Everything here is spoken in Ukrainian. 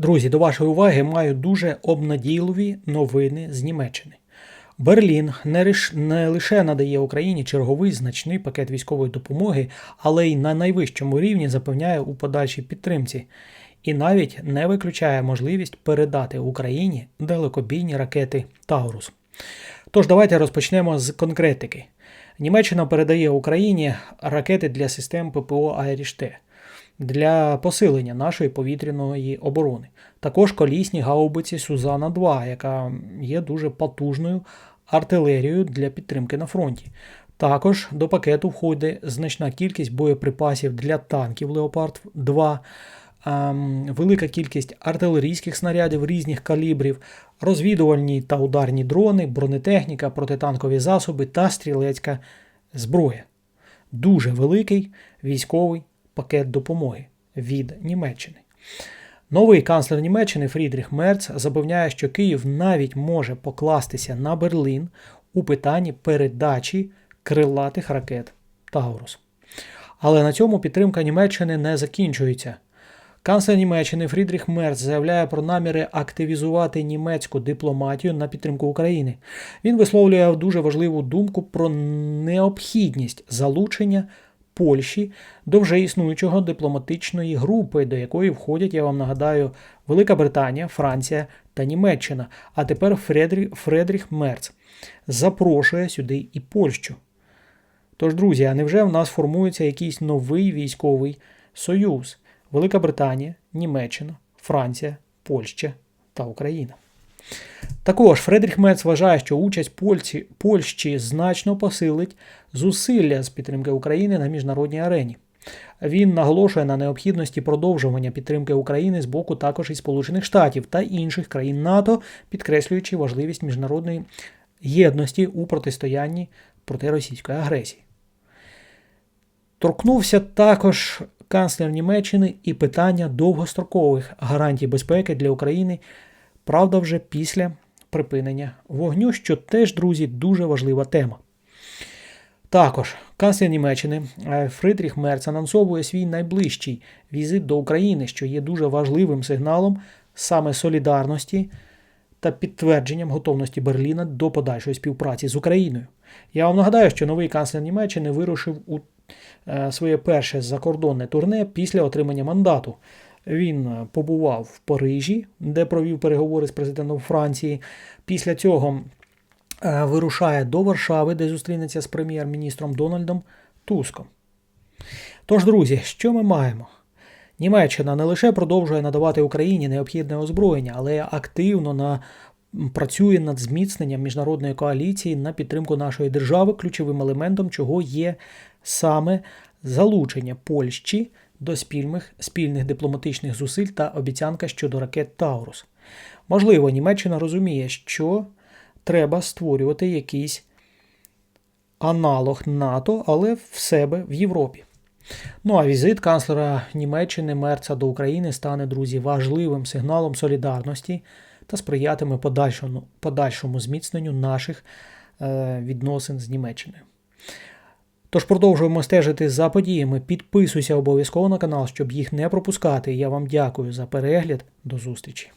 Друзі, до вашої уваги маю дуже обнадійливі новини з Німеччини. Берлін не, лише надає Україні черговий значний пакет військової допомоги, але й на найвищому рівні запевняє у подальшій підтримці, і навіть не виключає можливість передати Україні далекобійні ракети Таурус. Тож давайте розпочнемо з конкретики. Німеччина передає Україні ракети для систем ППО Айріште для посилення нашої повітряної оборони. Також колісні гаубиці Сузана 2, яка є дуже потужною артилерією для підтримки на фронті. Також до пакету входить значна кількість боєприпасів для танків Леопард 2, ем, велика кількість артилерійських снарядів різних калібрів, розвідувальні та ударні дрони, бронетехніка, протитанкові засоби та стрілецька зброя. Дуже великий військовий пакет допомоги від Німеччини. Новий канцлер Німеччини Фрідріх Мерц запевняє, що Київ навіть може покластися на Берлін у питанні передачі крилатих ракет Таурус. Але на цьому підтримка Німеччини не закінчується. Канцлер Німеччини Фрідріх Мерц заявляє про наміри активізувати німецьку дипломатію на підтримку України. Він висловлює дуже важливу думку про необхідність залучення Польщі до вже існуючого дипломатичної групи, до якої входять, я вам нагадаю, Велика Британія, Франція та Німеччина. А тепер Фредрі... Фредріх Мерц запрошує сюди і Польщу. Тож, друзі, а невже в нас формується якийсь новий військовий союз? Велика Британія, Німеччина, Франція, Польща та Україна. Також Фредріх Мец вважає, що участь Польщі, Польщі значно посилить зусилля з підтримки України на міжнародній арені. Він наголошує на необхідності продовжування підтримки України з боку також і Сполучених Штатів та інших країн НАТО, підкреслюючи важливість міжнародної єдності у протистоянні проти російської агресії. Торкнувся також канцлер Німеччини і питання довгострокових гарантій безпеки для України, правда, вже після припинення вогню, що теж, друзі, дуже важлива тема. Також канцлер Німеччини Фридріх Мерц анонсовує свій найближчий візит до України, що є дуже важливим сигналом саме солідарності та підтвердженням готовності Берліна до подальшої співпраці з Україною. Я вам нагадаю, що новий канцлер Німеччини вирушив у своє перше закордонне турне після отримання мандату. Він побував в Парижі, де провів переговори з президентом Франції. Після цього вирушає до Варшави, де зустрінеться з прем'єр-міністром Дональдом Туском. Тож, друзі, що ми маємо? Німеччина не лише продовжує надавати Україні необхідне озброєння, але активно на працює над зміцненням міжнародної коаліції на підтримку нашої держави, ключовим елементом чого є саме залучення Польщі до спільних, спільних дипломатичних зусиль та обіцянка щодо ракет Таурус. Можливо, Німеччина розуміє, що треба створювати якийсь аналог НАТО, але в себе в Європі. Ну а візит канцлера Німеччини Мерца до України стане, друзі, важливим сигналом солідарності та сприятиме подальшому, подальшому зміцненню наших е, відносин з Німеччиною. Тож продовжуємо стежити за подіями. Підписуйся обов'язково на канал, щоб їх не пропускати. Я вам дякую за перегляд. До зустрічі!